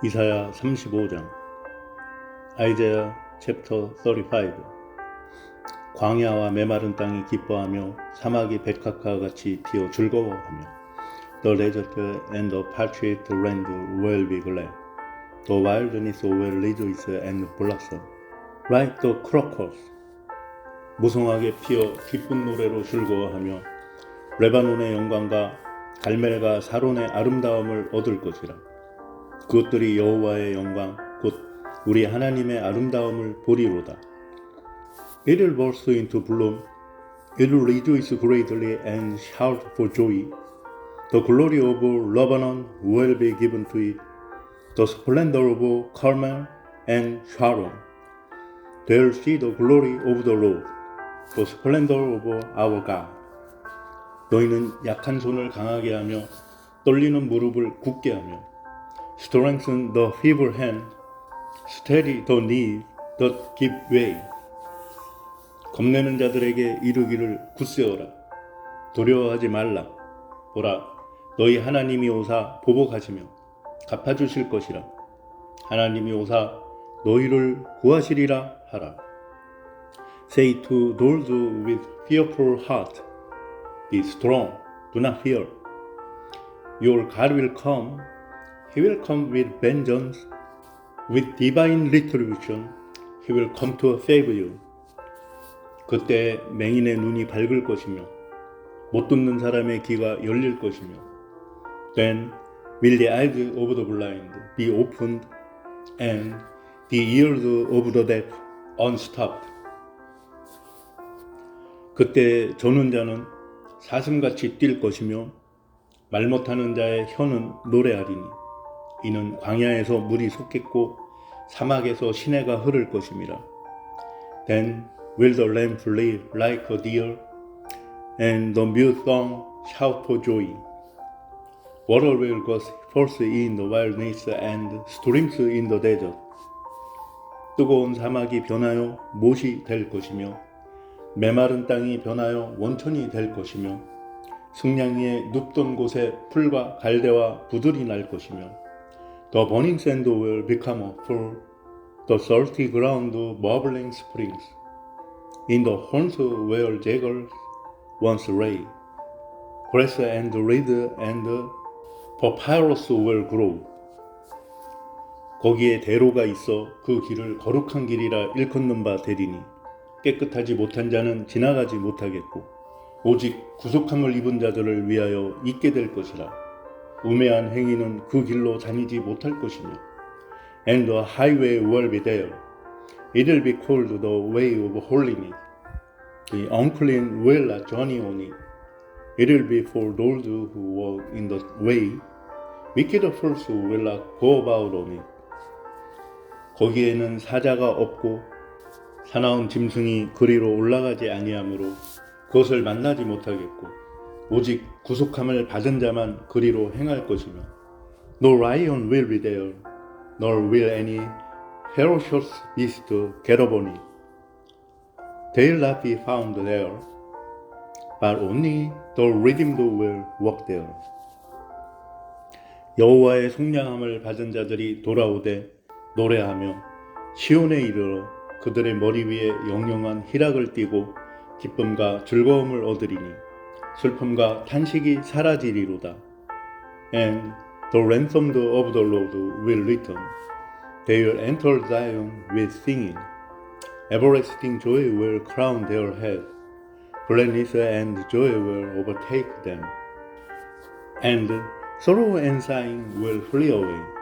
이사야 35장 아이제야 챕터 35 광야와 메마른 땅이 기뻐하며 사막이 백합과 같이 피어 즐거워하며 The desert and the parched land will be glad The wilderness will rejoice and blossom Like the crocus 무성하게 피어 기쁜 노래로 즐거워하며 레바논의 영광과 갈멜과 사론의 아름다움을 얻을 것이라 그것들이 여호와의 영광 곧 우리 하나님의 아름다움을 보리로다. It will burst into bloom. It will rejoice greatly and shout for joy. The glory of Lebanon will be given to it. The splendor of Carmel and Sharon. They'll see the glory of the Lord. The splendor of our God. 너희는 약한 손을 강하게 하며 떨리는 무릎을 굳게 하며 strengthen the feeble hand, steady the knee that give way. 겁내는 자들에게 이르기를 굳세어라. 두려워하지 말라. 보라, 너희 하나님이 오사 보복하시며 갚아주실 것이라. 하나님이 오사 너희를 구하시리라 하라. Say to those with fearful heart, Be strong, do not fear. Your God will come He will come with vengeance, with divine retribution. He will come to save you. 그때 맹인의 눈이 밝을 것이며 못 듣는 사람의 귀가 열릴 것이며 Then will the eyes of the blind be opened and the ears of the deaf unstopped. 그때 저는 자는 사슴같이 뛸 것이며 말 못하는 자의 혀는 노래하리니 이는 광야에서 물이 솟겠고 사막에서 시내가 흐를 것임이라. Then will the lamb flee like a deer, and the mute song shout for joy. Water will go forth in the wilderness and streams in the desert. 뜨거운 사막이 변하여 못이 될 것이며 메마른 땅이 변하여 원천이 될 것이며 승냥이의 눕던 곳에 풀과 갈대와 부들이 날 것이며 The burning sand will become pool, the salty ground bubbling springs. In the horns where jackals once lay, grass and reed and papyrus will grow. 거기에 대로가 있어 그 길을 거룩한 길이라 일컫는 바 되리니 깨끗하지 못한 자는 지나가지 못하겠고 오직 구속함을 입은 자들을 위하여 있게 될 것이라. 우매한 행위는 그 길로 다니지 못할 것이며 and the highway will be there. It will be called the way of holiness. The unclean will journey on it. It will be for those who walk in the way. Wicked fools will go about on it. 거기에는 사자가 없고 사나운 짐승이 그리로 올라가지 아니하므로 그것을 만나지 못하겠고 오직 구속함을 받은 자만 그리로 행할 것이며 No lion will be there, nor will any ferocious beast get upon it. They'll not be found there, but only the redeemed will walk there. 여호와의 속량함을 받은 자들이 돌아오되 노래하며 시온에 이르러 그들의 머리 위에 영영한 희락을 띠고 기쁨과 즐거움을 얻으리니 슬픔과 탄식이 사라지리로다. And the ransomed of the Lord will return. They will enter Zion with singing. Everlasting joy will crown their head. Gladness and joy will overtake them. And sorrow and sighing will flee away.